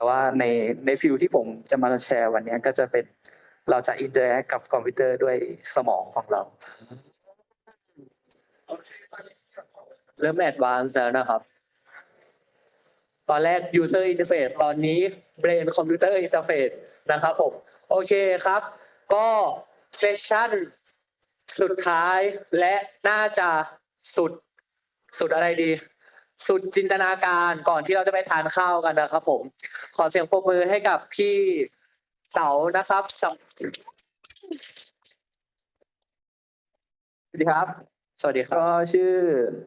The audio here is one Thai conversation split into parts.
แต่ว่าในในฟิลที่ผมจะมาแชร์วันนี้ก็จะเป็นเราจะอินเตอร์แอคกับคอมพิวเตอร์ด้วยสมองของเรา เริ่มแอดวานซ์แล้วนะครับ ตอนแรก user interface ตอนนี้ brain computer interface นะครับผม โอเคครับ ก็เซสชั่นสุดท้ายและน่าจะสุดสุดอะไรดี สุดจินตนาการก่อนที่เราจะไปทานข้าวกันนะครับ ผม ขอเสียงปรบมือให้กับพี่เต๋านะครับสวัสดีครับ สวัสดีครับก็ชื่อ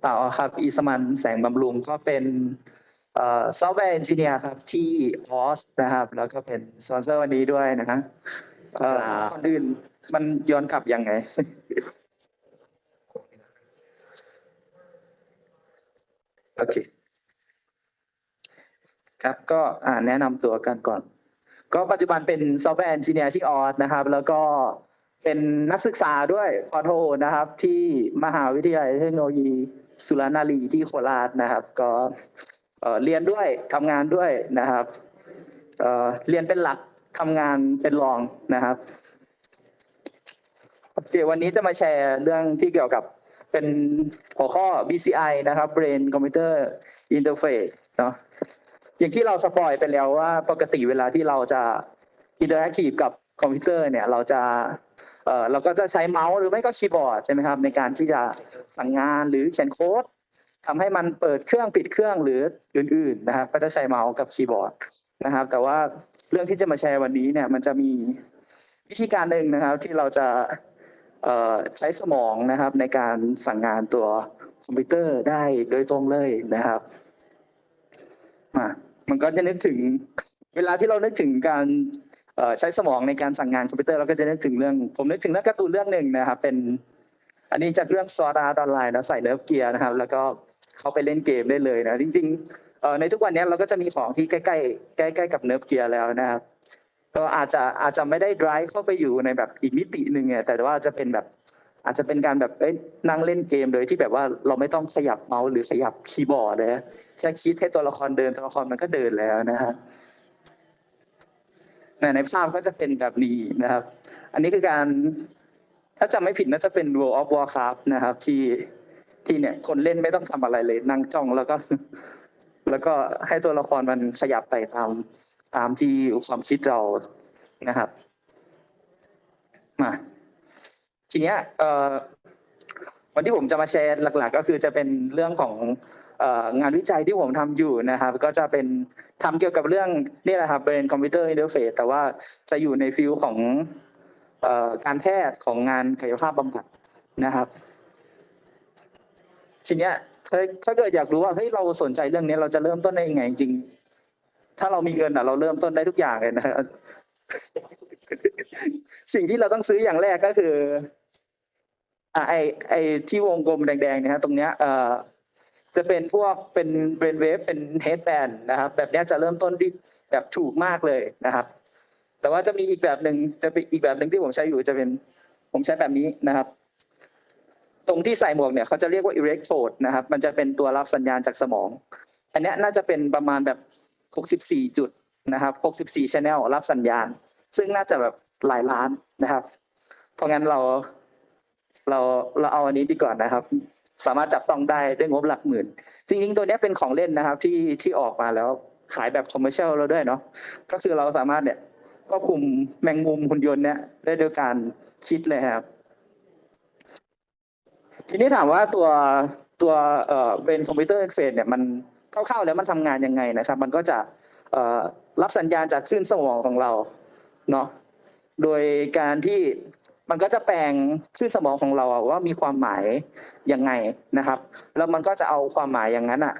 เต่าครับ อีสมันแสงบำรุงก็เป็นเอ่อซอฟต์แวร์เอนจิเนียร์ครับที่ออสนะครับ แล้วก็เป็นสปอนเซอร์วันนี้ด้วยนะฮะเอ่อครับก่อนอื่นมันย้อนกลับยังไง อเคครับก็แนะนำตัวกันก่อน ก็ปัจจุบันเป็นซอฟต์แวร์เอนจิเนียร์ที่ออสนะครับ แล้วก็เป็นนักศึกษาด้วยปอโทนะครับ ที่มหาวิทยาลัยเทคโนโลยีสุรนารีที่โคราชนะครับ ก็เรียนด้วยทำงานด้วยนะครับเอ่อเรียนเป็นหลักทำงานเป็นรองนะครับโอเควันนี้จะมาแชร์เรื่องที่เกี่ยวกับ เป็นหัวข้อ BCI นะครับ Brain Computer Interface เนาะอย่างที่เราสปอยไปแล้วว่าปกติเวลาที่เราจะอินเตอร์แอคทีฟกับคอมพิวเตอร์เนี่ยเราจะเอ่อเราก็จะใช้เมาส์หรือไม่ก็คีย์บอร์ดใช่ไหมครับในการที่จะสั่งงานหรือเขียนโค้ดทำให้มันเปิดเครื่องปิดเครื่องหรืออื่น ๆ นะครับ ก็จะใช้เมาส์กับคีย์บอร์ดนะครับ แต่ว่าเรื่องที่จะมาแชร์วันนี้เนี่ยมันจะมีวิธีการหนึ่งนะครับ ที่เราจะ ใช้สมองนะครับในการสั่งงานตัวคอมพิวเตอร์ได้โดยตรงเลยนะครับมันก็จะนึกถึงเวลาที่เรานึกถึงการใช้สมองในการสั่งงานคอมพิวเตอร์เราก็จะนึกถึงเรื่อง ผมนึกถึงเรื่องการ์ตูนเรื่องหนึ่งนะครับ เป็น อันนี้จากเรื่องซอดาออนไลน์นะใส่เนิร์ฟเกียร์นะครับ แล้วก็เขาไปเล่นเกมได้เลยนะจริง ๆ ในทุกวันนี้เราก็จะมีของที่ใกล้ๆใกล้ๆกับเนิร์ฟเกียร์แล้วนะครับ ก็อาจจะอาจจะไม่ได้ drive เข้าไปอยู่ในแบบอีกมิติหนึ่งไงแต่ว่าจะเป็นแบบอาจจะเป็นการแบบเอ้ยนั่งเล่นเกมโดยที่แบบว่าเราไม่ต้องขยับเมาส์หรือขยับคีย์บอร์ดเลยแค่คิดให้ตัวละครเดินตัวละครมันก็เดินแล้วนะฮะในในภาพก็จะเป็นแบบนี้นะครับ อันนี้คือการถ้าจำไม่ผิดน่าจะเป็น World of Warcraft นะครับ ที่ที่เนี่ยคนเล่นไม่ต้องทำอะไรเลย นั่งจ้องแล้วก็ แล้วก็ให้ตัวละครมันขยับไปตาม ตามที่ความคิดเรานะครับมาทีเนี้ยวันที่ผมจะมาแชร์หลัก ๆ ก็คือจะเป็นเรื่องของงานวิจัยที่ผมทำอยู่นะครับ ก็จะเป็นทำเกี่ยวกับเรื่องนี่แหละครับเป็นคอมพิวเตอร์อินเทอร์เฟซแต่ว่าจะอยู่ในฟิลของการแพทย์ของงานกายภาพบำบัดนะครับ ทีเนี้ยถ้าเกิดอยากรู้ว่าเฮ้ยเราสนใจเรื่องนี้เราจะเริ่มต้นได้ยังไงจริง ถ้าเรามีเงินอะ เราเริ่มต้นได้ทุกอย่างเลยนะครับสิ่งที่เราต้องซื้ออย่างแรกก็คืออ่าไอไอที่วงกลมแดงๆเนี่ยฮะตรงเนี้ยเอ่อจะเป็นพวกเป็นเบรนเวฟเป็นเฮดแบนนะครับ แบบเนี้ยจะเริ่มต้นที่แบบถูกมากเลยนะครับ แต่ว่าจะมีอีกแบบหนึ่งจะเป็นอีกแบบหนึ่งที่ผมใช้อยู่จะเป็นผมใช้แบบนี้นะครับ ตรงที่ใส่หมวกเนี่ยเขาจะเรียกว่าอิเล็กโทรดนะครับ มันจะเป็นตัวรับสัญญาณจากสมอง อันนี้น่าจะเป็นประมาณแบบ 64 จุดนะครับ64 channel รับสัญญาณ ซึ่งน่าจะแบบหลายล้านนะครับ เพราะงั้นเราเราเราเอาอันนี้ดีกว่านะครับ สามารถจับต้องได้ด้วยงบหลักหมื่น จริงๆ ตัวเนี้ยเป็นของเล่นนะครับที่ที่ออกมาแล้วขายแบบคอมเมอร์เชียลแล้วด้วยเนาะก็คือเราสามารถเนี่ยควบคุมแมงมุมหุ่นยนต์เนี่ยได้โดยการคิดเลยครับ ทีนี้ถามว่าตัวตัวเอ่อเป็นคอมพิวเตอร์เฟสเนี่ยมัน คร่าวๆแล้วมันทำงานยังไงนะครับ มันก็จะรับสัญญาณจากคลื่นสมองของเราเนาะโดยการที่มันก็จะแปลงคลื่นสมองของเราว่ามีความหมายยังไงนะครับ แล้วมันก็จะเอาความหมายอย่างนั้นอะ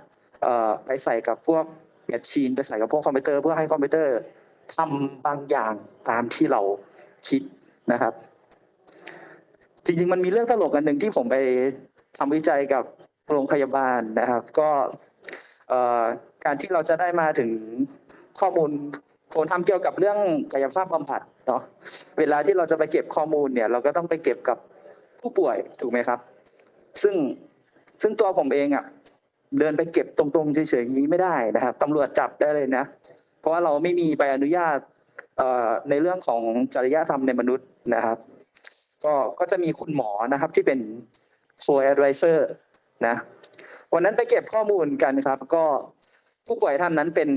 ไปใส่กับพวกแมชชีนไปใส่กับพวกคอมพิวเตอร์เพื่อให้คอมพิวเตอร์ทำบางอย่างตามที่เราคิดนะครับ จริงๆมันมีเรื่องตลกอันหนึ่งที่ผมไปทำวิจัยกับโรงพยาบาลนะครับ ก็เการที่เราจะได้มาถึงข้อมูลผมทำเกี่ยวกับเรื่องกายภาพบำบัดเนาะเวลาที่เราจะไปเก็บข้อมูลเนี่ย เราก็ต้องไปเก็บกับผู้ป่วยถูกไหมครับ ซึ่งซึ่งตัวผมเองอะเดินไปเก็บตรงๆเฉยๆอย่างนี้ไม่ได้นะครับตำรวจจับได้เลยนะ เพราะว่าเราไม่มีใบอนุญาตในเรื่องของจริยธรรมในมนุษย์นะครับ ก็ก็จะมีคุณหมอนะครับที่เป็น co-advisor นะ วันนั้นไปเก็บข้อมูลกันครับ ก็ผู้ป่วยท่านนั้นเป็น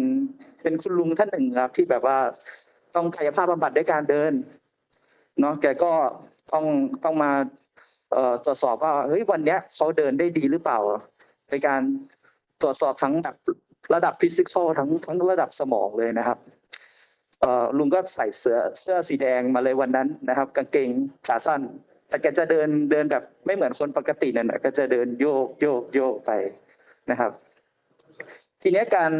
เป็นคุณลุงท่านหนึ่งครับ ที่แบบว่าต้องกายภาพบำบัดด้วยการเดินเนาะแกก็ต้องต้องมาตรวจสอบว่าเฮ้ยวันเนี้ยเขาเดินได้ดีหรือเปล่าในการตรวจสอบทั้งแบบระดับฟิสิกอลทั้งทั้งระดับสมองเลยนะครับ ลุงก็ใส่เสื้อเสื้อสีแดงมาเลยวันนั้นนะครับ กางเกงขาสั้น แต่แกจะเดินเดินแบบไม่เหมือนคนปกตินั่นแหละก็จะเดินโยกโยกโยกไปนะครับ ทีนี้การ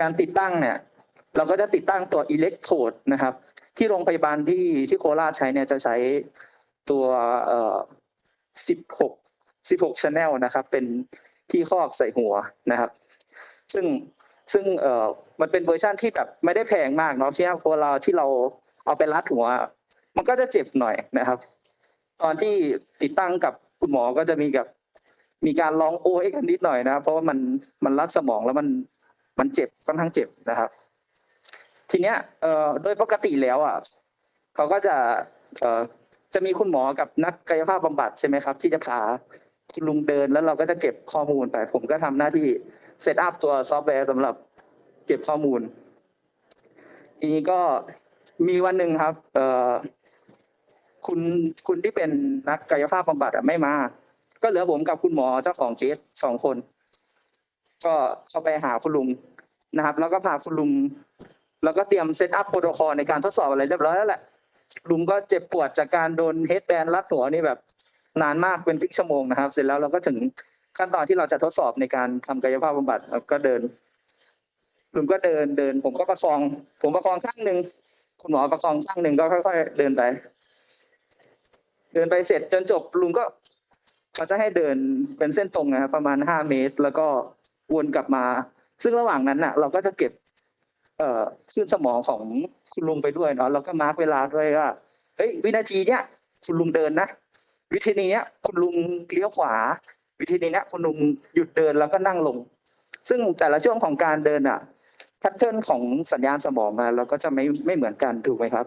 การติดตั้งเนี่ย เราก็จะติดตั้งตัวอิเล็กโทรดนะครับ ที่โรงพยาบาลที่ที่โคราชใช้เนี่ยจะใช้ตัวเอ่อสิบหกสิบหกชแนลนะครับ เป็นที่ครอบใส่หัวนะครับ ซึ่ง ซึ่งเอ่อมันเป็นเวอร์ชันที่แบบไม่ได้แพงมากเนาะที่พอเราที่เราเอาไปรัดหัว มันก็จะเจ็บหน่อยนะครับ ตอนที่ติดตั้งกับคุณหมอก็จะมีกับมีการร้องโอ้ยกันนิดหน่อยนะครับ เพราะว่ามันมันรัดสมองแล้วมันมันเจ็บค่อนข้างเจ็บนะครับ ทีเนี้ยเอ่อโดยปกติแล้วอะเขาก็จะเอ่อจะมีคุณหมอกับนักกายภาพบำบัดใช่ไหมครับ ที่จะพา คุณลุงเดินแล้วเราก็จะเก็บข้อมูลไป ผมก็ทำหน้าที่เซตอัพตัวซอฟต์แวร์สำหรับเก็บข้อมูล ทีนี้ก็มีวันหนึ่งครับ เออคุณคุณที่เป็นนักกายภาพบำบัดอะไม่มา ก็เหลือผมกับคุณหมอเจ้าของเคสสองคน ก็เข้าไปหาคุณลุงนะครับ แล้วก็พาคุณลุงแล้วก็เตรียมเซตอัพโปรโตคอลในการทดสอบอะไรเรียบร้อยแล้วแหละลุงก็เจ็บปวดจากการโดนเฮดแบนรัดหัวนี่แบบ นานมากเป็นครึ่งชั่วโมงนะครับ เสร็จแล้วเราก็ถึงขั้นตอนที่เราจะทดสอบในการทำกายภาพบำบัดแล้วก็เดินลุงก็เดินเดิน ผมก็ประคอง ผมประคองข้างหนึ่งคุณหมอประคองข้างหนึ่งก็ค่อยๆเดินไป เดินไปเสร็จจนจบลุงก็เขาจะให้เดินเป็นเส้นตรงนะครับประมาณห้าเมตร แล้วก็วนกลับมา ซึ่งระหว่างนั้นน่ะ เราก็จะเก็บ เอ่อคลื่นสมองของคุณลุงไปด้วยเนาะแล้วก็มาร์กเวลาด้วยว่าเฮ้ยวินาทีเนี้ยคุณลุงเดินนะ วิธีนี้คุณลุงเลี้ยวขวา วิธีนี้คุณลุงหยุดเดินแล้วก็นั่งลง ซึ่งแต่ละช่วงของการเดินอะแพทเทิร์นของสัญญาณสมองอะเราก็จะไม่ไม่เหมือนกันถูกไหมครับ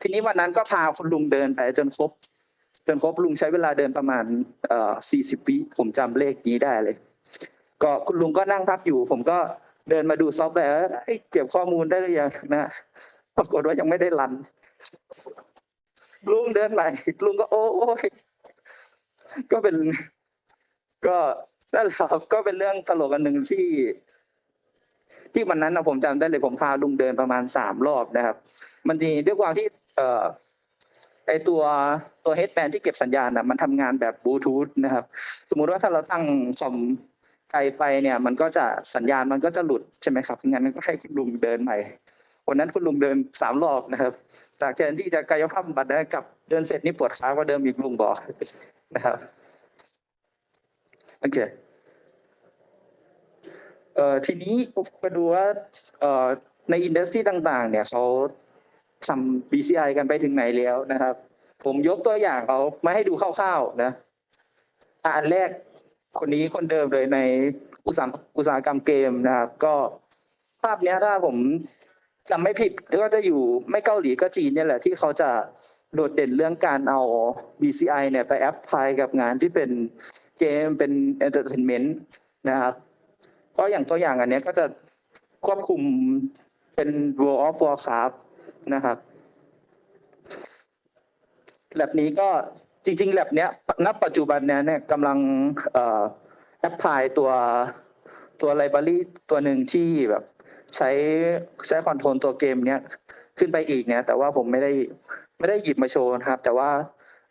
ทีนี้วันนั้นก็พาคุณลุงเดินไปจนครบ จนครบลุงใช้เวลาเดินประมาณเอ่อสี่สิบวิผมจำเลขนี้ได้เลย ก็คุณลุงก็นั่งพักอยู่ ผมก็เดินมาดูซอฟต์แวร์เอ้ยเก็บข้อมูลได้หรือยังนะปรากฏว่ายังไม่ได้รัน ลุงเดินไปลุงก็โอ้ยก็เป็น ก็นั่นแหละครับก็เป็นเรื่องตลกอันหนึ่งที่ ที่วันนั้นนะผมจำได้เลยผมพาลุงเดินประมาณสามรอบนะครับ มันมีด้วยความที่ เอ่อไอตัวตัวเฮดแบนที่เก็บสัญญาณนะมันทำงานแบบบลูทูธนะครับ สมมุติว่าถ้าเราตั้งคอมไกลไปเนี่ย มันก็จะสัญญาณมันก็จะหลุดใช่ไหมครับงั้นก็ให้คุณลุงเดินใหม่ วันนั้นคุณลุงเดินสามรอบนะครับ จากแทนที่จะกายภาพบำบัดได้กับเดินเสร็จนี่ปวดขากว่าเดิมอีกลุงบอกนะครับโอเคเอ่อทีนี้มาดูว่าเอ่อในอินดัสทรีต่าง ๆ เนี่ยเขาทำ BCI กันไปถึงไหนแล้วนะครับ ผมยกตัวอย่างเขามาให้ดูคร่าวๆนะอะอันแรกคนนี้คนเดิมเลยในอุตสาหอุตสาหกรรมเกมนะครับ ก็ภาพเนี้ยถ้าผม จำไม่ผิดก็จะอยู่ไม่เกาหลีก็จีนเนี่ยแหละที่เขาจะโดดเด่นเรื่องการเอา BCI เนี่ยไปแอปพลายกับงานที่เป็นเกมเป็นเอนเตอร์เทนเมนต์นะครับเพราะอย่างตัวอย่างอันเนี้ยก็จะควบคุมเป็น World of Warcraft นะครับแลบนี้ก็จริงๆแลบเนี้ยณปัจจุบันเนี้ยเนี่ยกำลังแอปพลายตัว ตัวไลบรารีตัวหนึ่งที่แบบใช้ใช้คอนโทรลตัวเกมเนี้ยขึ้นไปอีกเนี่ย แต่ว่าผมไม่ได้ไม่ได้หยิบมาโชว์นะครับ แต่ว่า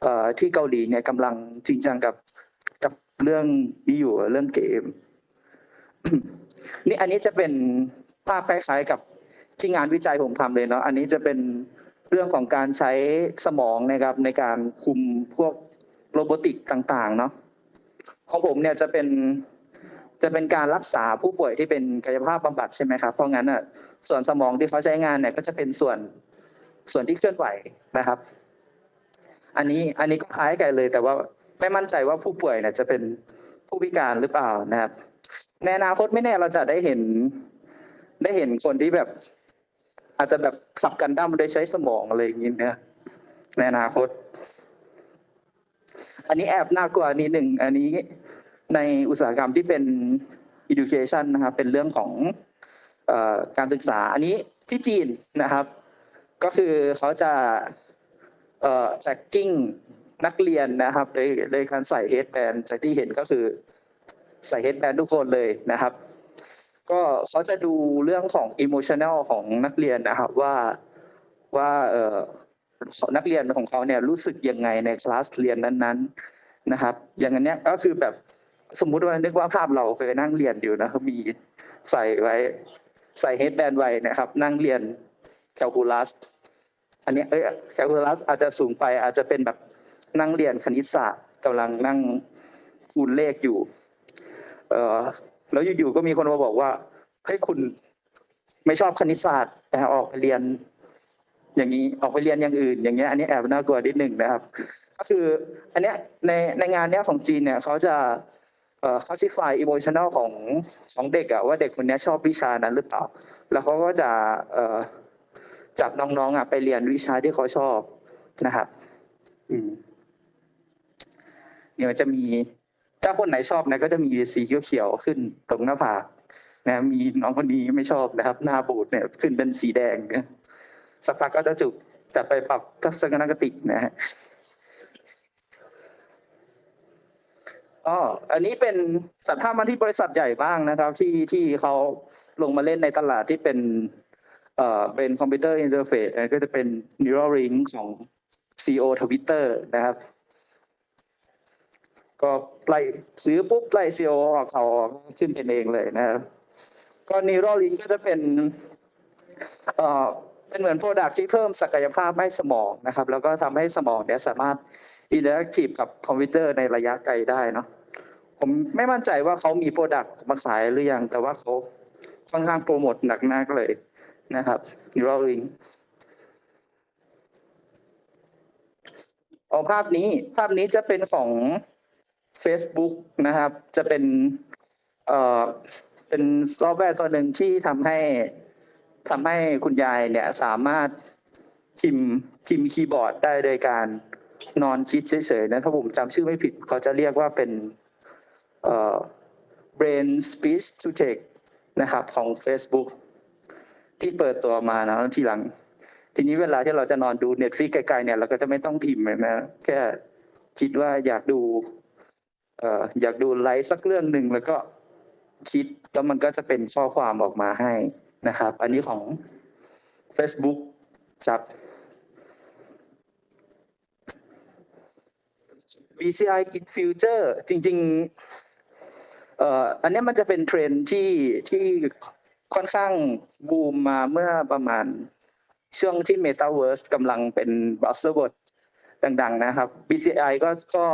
เอ่อที่เกาหลีเนี่ยกำลังจริงจังกับกับเรื่องนี้อยู่เรื่องเกม นี่อันนี้จะเป็นภาพคล้ายๆกับที่งานวิจัยผมทำเลยเนาะอันนี้จะเป็นเรื่องของการใช้สมองนะครับในการคุมพวกโรบอติกต่าง ๆ เนาะของผมเนี่ยจะเป็น จะเป็นการรักษาผู้ป่วยที่เป็นกายภาพบำบัดใช่ไหมครับ เพราะงั้นอะส่วนสมองที่เขาใช้งานเนี่ยก็จะเป็นส่วนส่วนที่เคลื่อนไหวนะครับ อันนี้อันนี้ก็คล้ายกันเลย แต่ว่าไม่มั่นใจว่าผู้ป่วยเนี่ยจะเป็นผู้พิการหรือเปล่านะครับ ในอนาคตไม่แน่เราจะได้เห็นได้เห็นคนที่แบบ อาจจะแบบขับกันดั้มโดยใช้สมองอะไรอย่างนี้นะในอนาคต อันนี้แอบน่ากลัวนิดหนึ่งอันนี้ ในอุตสาหกรรมที่เป็น education นะครับ เป็นเรื่องของอการศึกษา อันนี้ที่จีนนะครับ ก็คือเขาจะ tracking นักเรียนนะครับโดยโดยการใส่ headband จากที่เห็นก็คือใส่ headband ทุกคนเลยนะครับ ก็เขาจะดูเรื่องของ emotional ของนักเรียนนะครับว่าว่าเออนักเรียนของเขาเนี่ยรู้สึกยังไงในคลาสเรียนนั้น ๆนะครับ อย่างอันเนี้ยก็คือแบบ สมมุติว่านึกว่าภาพเราไปนั่งเรียนอยู่นะครับมีใส่ไว้ใส่เฮดแบนไว้นะครับ นั่งเรียนแคลคูลัสอันนี้เอ้ยแคลคูลัสอาจจะสูงไปอาจจะเป็นแบบนั่งเรียนคณิตศาสตร์กำลังนั่งคูณเลขอยู่ เออแล้วอยู่ๆก็มีคนมาบอกว่าเฮ้ยคุณไม่ชอบคณิตศาสตร์แต่ออกไปเรียน อย่างนี้ออกไปเรียนอย่างอื่น อย่างเงี้ยอันนี้แอบน่ากลัวนิดหนึ่งนะครับ ก็คือ อันเนี้ยในในงานเนี้ยของจีนเนี่ยเขาจะ เอ่อ classify emotional ของของเด็กอะว่าเด็กคนนี้ชอบวิชานั้นหรือเปล่า แล้วเขาก็จะเอ่อจับน้องๆอะไปเรียนวิชาที่เขาชอบนะครับ อืมเนี่ยมันจะมี ถ้าคนไหนชอบนะก็จะมีสีเขียวๆขึ้นตรงหน้าผากนะมีน้องคนนี้ไม่ชอบนะครับ หน้าบูดเนี่ยขึ้นเป็นสีแดงสักพักก็จะจุกจะไปปรับทัศนคตินะฮะ อ๋ออันนี้เป็นตัดภาพมาที่บริษัทใหญ่บ้างนะครับ ที่ที่เขาลงมาเล่นในตลาดที่เป็นเอ่อเป็นคอมพิวเตอร์อินเทอร์เฟซก็จะเป็น Neuralink ของ CEO Twitter นะครับ ก็ไล่ซื้อปุ๊บไล่ซีโอออกเขาออกขึ้นเป็นเองเลยนะครับก็ Neuralink ก็จะเป็นเอ่อเป็นเหมือนโปรดักที่เพิ่มศักยภาพให้สมองนะครับ แล้วก็ทำให้สมองเนี่ยสามารถอินเตอร์แอคทีฟกับคอมพิวเตอร์ในระยะไกลได้เนาะ ผมไม่มั่นใจว่าเขามีโปรดักต์มาขายหรือยัง แต่ว่าเขาค่อนข้างโปรโมทหนักมากเลยนะครับ Neuralink เอาภาพนี้ภาพนี้จะเป็นของ Facebook นะครับ จะเป็นเอ่อเป็นซอฟต์แวร์ตัวหนึ่งที่ทำให้ทำให้คุณยายเนี่ยสามารถพิมพ์พิมพ์คีย์บอร์ดได้โดยการนอนคิดเฉยๆนะถ้าผมจำชื่อไม่ผิดเขาจะเรียกว่าเป็น brain speech to text นะครับของ Facebook ที่เปิดตัวมานะทีหลัง ทีนี้เวลาที่เราจะนอนดู Netflix ไกลๆเนี่ยเราก็จะไม่ต้องพิมพ์เลยนะแค่คิดว่าอยากดูเอ่ออยากดูไลฟ์สักเรื่องหนึ่งแล้วก็คิดแล้วมันก็จะเป็นข้อความออกมาให้นะครับ อันนี้ของ Facebook ครับ BCI in future จริง ๆ อันนี้มันจะเป็นเทรนที่ที่ค่อนข้างบูมมาเมื่อประมาณช่วงที่ Metaverse กำลังเป็น buzzword ดังๆนะครับ BCI ก็ก็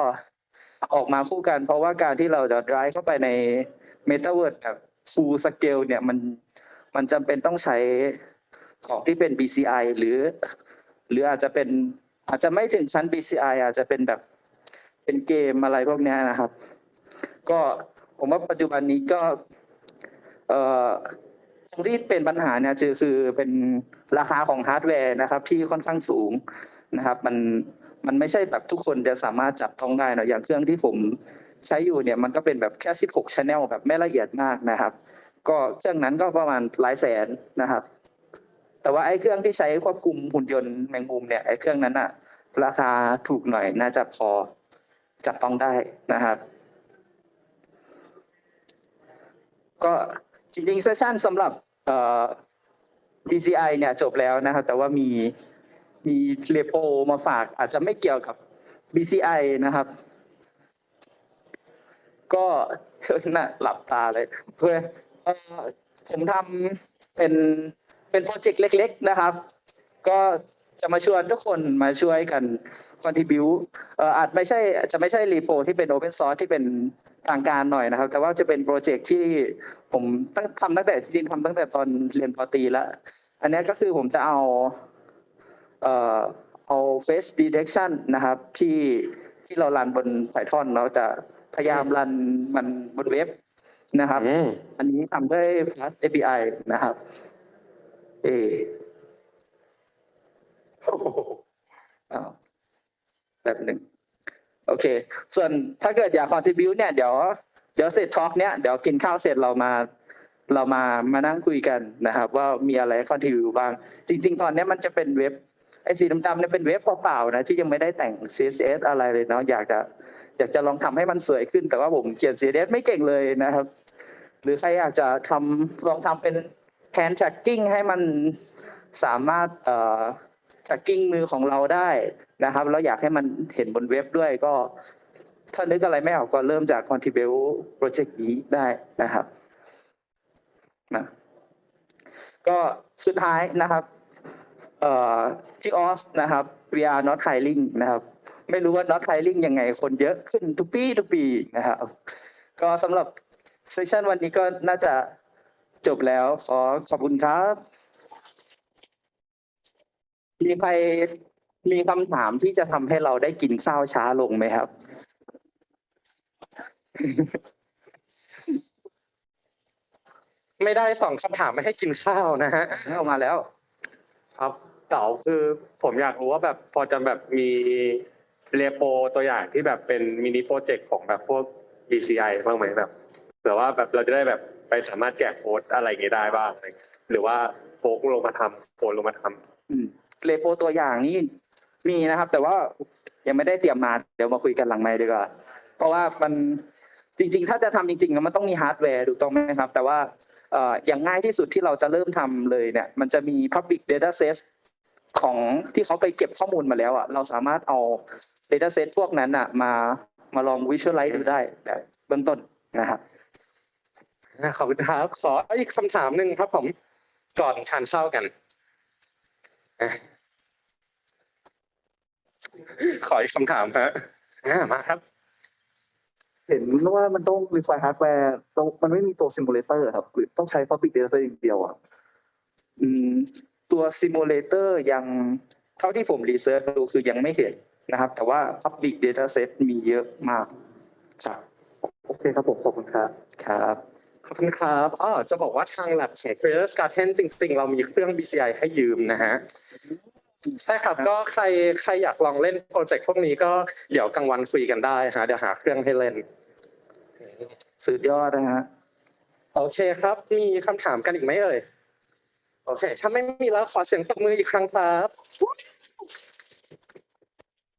ออกมาคู่กัน เพราะว่าการที่เราจะ drive เข้าไปใน Metaverse แบบ full scale เนี่ยมันมันจำเป็นต้องใช้ของที่เป็น BCI หรือ หรืออาจจะเป็นอาจจะไม่ถึงชั้น BCI อาจจะเป็นแบบเป็นเกมอะไรพวกนี้นะครับ ก็ ผมว่าปัจจุบันนี้ก็ตรงที่เป็นปัญหาเนี่ยคือคือเป็นราคาของฮาร์ดแวร์นะครับ ที่ค่อนข้างสูงนะครับ มันมันไม่ใช่แบบทุกคนจะสามารถจับต้องได้เนอะอย่างเครื่องที่ผมใช้อยู่เนี่ยมันก็เป็นแบบแค่ 16 channel แบบไม่ละเอียดมากนะครับ ก็เครื่องนั้นก็ประมาณหลายแสนนะครับ แต่ว่าไอ้เครื่องที่ใช้ควบคุมหุ่นยนต์แมงมุมเนี่ยไอ้เครื่องนั้นอะราคาถูกหน่อยน่าจะพอจับต้องได้นะครับ ก็จริงๆเซสชั่นสำหรับเอ่อ BCI เนี่ยจบแล้วนะครับ แต่ว่ามีมีเรโปมาฝากอาจจะไม่เกี่ยวกับ BCI นะครับ ก็น่าหลับตาเลยเพื่อผมทำเป็นเป็นโปรเจกต์เล็ก ๆ นะครับ ก็ จะมาชวนทุกคนมาช่วยกัน contribu เอ่ออาจไม่ใช่จะไม่ใช่รีโปที่เป็น open source ที่เป็นทางการหน่อยนะครับ แต่ว่าจะเป็นโปรเจกต์ที่ผมตั้งทำตั้งแต่จริงๆทำตั้งแต่ตอนเรียนปอตรีแล้ว อันเนี้ยก็คือผมจะเอาเอ่อเอา face detection นะครับ ที่ที่เรารันบน Python เราจะพยายามรันมันบนเว็บนะครับอืมอันนี้ทำด้วย Fast API นะครับ เออ้าว แบบหนึ่งโอเค ส่วนถ้าเกิดอยาก contribute เนี่ยเดี๋ยวเดี๋ยวเสร็จทอล์กเนี่ยเดี๋ยวกินข้าวเสร็จเรามาเรามามานั่งคุยกันนะครับ ว่ามีอะไร contribute บ้าง จริง ๆ ตอนนี้มันจะเป็นเว็บไอ้สีดำๆเนี่ยเป็นเว็บเปล่าๆนะที่ยังไม่ได้แต่ง CSS อะไรเลยเนาะอยากจะอยากจะลองทำให้มันสวยขึ้น แต่ว่าผมเขียน CSS ไม่เก่งเลยนะครับ หรือใครอยากจะทำลองทำเป็นแ a น tracking ให้มันสามารถเอ่อ tracking มือของเราได้นะครับแล้วอยากให้มันเห็นบนเว็บด้วยก็ ถ้านึกอะไรไม่ออกก็เริ่มจาก contribute project นี้ได้นะครับนะก็สุดท้ายนะครับเอ่อที่ออสนะครับ we are not hiring นะครับ ไม่รู้ว่า not hiring ยังไงคนเยอะขึ้นทุกปีทุกปีนะครับ ก็สำหรับเซสชันวันนี้ก็น่าจะจบแล้วขอขอบคุณครับ มีใครมีคำถามที่จะทำให้เราได้กินข้าวช้าลงไหมครับ ไม่ได้สองคำถามไม่ให้กินข้าวนะฮะเอามาแล้ว ครับเต๋าคือผมอยากรู้ว่าแบบพอจะแบบมีเรโปตัวอย่างที่แบบเป็นมินิโปรเจกต์ของแบบพวก BCI บ้างไหมแบบหรือว่าแบบเราจะได้แบบไปสามารถแกะโค้ดอะไรอย่างเงี้ยได้บ้างอะไรอย่างเงี้ยหรือว่าโฟกลงมาทำโค้ดลงมาทำอืม เลโปตัวอย่างนี่มีนะครับ แต่ว่ายังไม่ได้เตรียมมาเดี๋ยวมาคุยกันหลังไมค์ดีกว่าเพราะว่ามันจริง ๆ ถ้าจะทำจริงๆมันต้องมีฮาร์ดแวร์ถูกต้องไหมครับ แต่ว่าอย่างง่ายที่สุดที่เราจะเริ่มทำเลยเนี่ย มันจะมี Public Data Set ของที่เขาไปเก็บข้อมูลมาแล้วอะเราสามารถเอา Data Set พวกนั้นอะมามาลอง Visualize ดูได้แบบเบื้องต้นนะครับขอบคุณครับขออีกคำถามหนึ่งครับผมก่อนทานข้าวกัน ขออีกคำถามฮะอ่ามาครับ เห็นว่ามันต้อง require hardware ต้องมันไม่มีตัว simulator ครับหรือต้องใช้ public data set อย่างเดียวอะอืม ตัว simulator ยังเท่าที่ผมรีเสิร์ชดูคือยังไม่เห็นนะครับ แต่ว่า public data set มีเยอะมากครับโอเคครับผมขอบคุณครับครับขอบคุณครับอ๋อจะบอกว่าทาง lab ของ Creators Garden จริง ๆ เรามีเครื่อง BCI ให้ยืมนะฮะ ใช่ครับก็ใครใครอยากลองเล่นโปรเจกต์พวกนี้ก็เดี๋ยวกลางวันคุยกันได้ฮะเดี๋ยวหาเครื่องให้เล่น สุดยอดนะฮะโอเคครับ มีคำถามกันอีกไหมเอ่ย โอเค ถ้าไม่มีแล้วขอเสียงตบมืออีกครั้งครับ